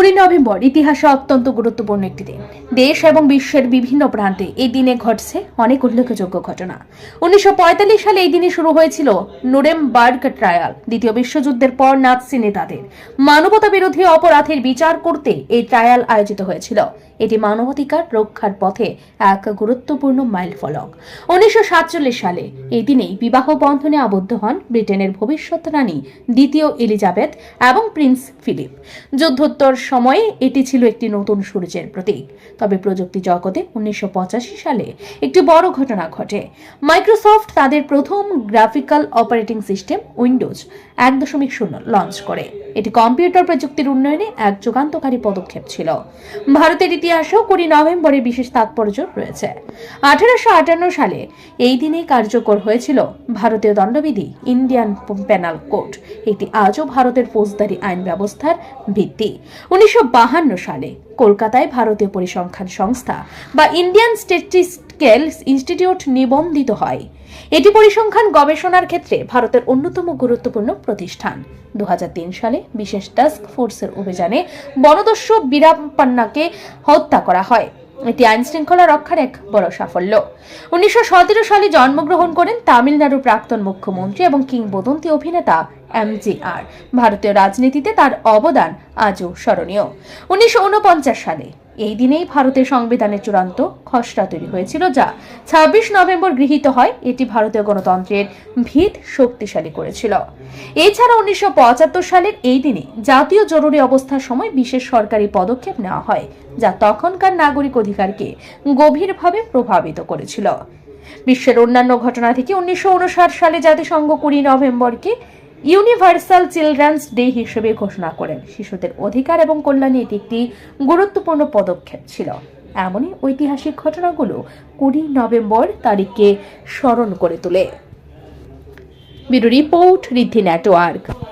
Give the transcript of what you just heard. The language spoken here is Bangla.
কুড়ি নভেম্বর ইতিহাসে অত্যন্ত গুরুত্বপূর্ণ একটি দিন। দেশ এবং বিশ্বের বিভিন্ন প্রান্তে এই দিনে ঘটছে অনেক উল্লেখযোগ্য ঘটনা। উনিশশো পঁয়তাল্লিশ সালে এই দিনে শুরু হয়েছিল নুরেমবার্গ ট্রায়াল, দ্বিতীয় বিশ্বযুদ্ধের পর নাৎসি নেতাদের। মানবতা বিরোধী অপরাধের বিচার করতে এই ট্রায়াল আয়োজিত হয়েছিল। এটি মানবাধিকার রক্ষার পথে এক গুরুত্বপূর্ণ মাইল ফলক উনিশশো সালে এই দিনেই বিবাহ বন্ধনে আবদ্ধ হন ব্রিটেনের ভবিষ্যৎ রানী দ্বিতীয় এলিজাবেথ এবং প্রিন্স ফিলিপ। যুদ্ধোত্তর সময়ে এটি ছিল একটি নতুন সূর্যের প্রতীক। তবে প্রযুক্তি জগতে উনিশশো পঁচাশি সালে একটি বড় ঘটনা ঘটে। মাইক্রোসফট তাদের প্রথম গ্রাফিক্যাল অপারেটিং সিস্টেম উইন্ডোজ এক দশমিক শূন্য লঞ্চ করে। এটি কম্পিউটার প্রযুক্তির উন্নয়নে এক যুগান্তকারী পদক্ষেপ ছিল। ভারতের ইতিহাসেও কুড়ি নভেম্বরে বিশেষ তাৎপর্য রয়েছে। আঠারোশো আটান্ন সালে এই দিনে কার্যকর হয়েছিল ভারতীয় দণ্ডবিধি, ইন্ডিয়ান পেনাল কোর্ট এটি আজও ভারতের ফৌজদারি আইন ব্যবস্থার ভিত্তি। উনিশশো সালে কলকাতায় ভারতীয় পরিসংখ্যান সংস্থা বা ইন্ডিয়ান স্ট্যাটিস্টিক্যাল ইনস্টিটিউট নিবন্ধিত হয়। এটি পরিসংখ্যান গবেষণার ক্ষেত্রে ভারতের অন্যতম গুরুত্বপূর্ণ প্রতিষ্ঠান। দু হাজার তিন সালে বিশেষ টাস্ক ফোর্সের অভিযানে বনদস্যু বীরাপ্পান্নাকে হত্যা করা হয়। এটি আইন শৃঙ্খলা রক্ষার এক বড় সাফল্য। উনিশশো সতেরো সালে জন্মগ্রহণ করেন তামিলনাড়ুর প্রাক্তন মুখ্যমন্ত্রী এবং কিংবদন্তি অভিনেতা এমজিআর ভারতীয় রাজনীতিতে তার অবদান আজও স্মরণীয়। উনিশশো উনপঞ্চাশ সালে এই দিনেই ভারতের সংবিধানের চূড়ান্ত খসড়া তৈরি হয়েছিল, যা ছাব্বিশ নভেম্বর গৃহীত হয়। এটি ভারতীয় গণতন্ত্রের ভিত শক্তিশালী করেছিল। এছাড়া উনিশশো পঁচাত্তর সালের এই দিনে জাতীয় জরুরি অবস্থার সময় বিশেষ সরকারি পদক্ষেপ নেওয়া হয়, যা তখনকার নাগরিক অধিকারকে গভীরভাবে প্রভাবিত করেছিল। বিশ্বের অন্যান্য ঘটনা থেকে উনিশশো উনষাট সালে জাতিসংঘ কুড়ি নভেম্বরকে ইউনিভার্সাল চিলড্রেন্স ডে হিসেবে ঘোষণা করেন। শিশুদের অধিকার এবং কল্যাণে এটি একটি গুরুত্বপূর্ণ পদক্ষেপ ছিল। এমনই ঐতিহাসিক ঘটনাগুলো কুড়ি নভেম্বর তারিখকে স্মরণ করে তোলে। Bureau report Riddhi network.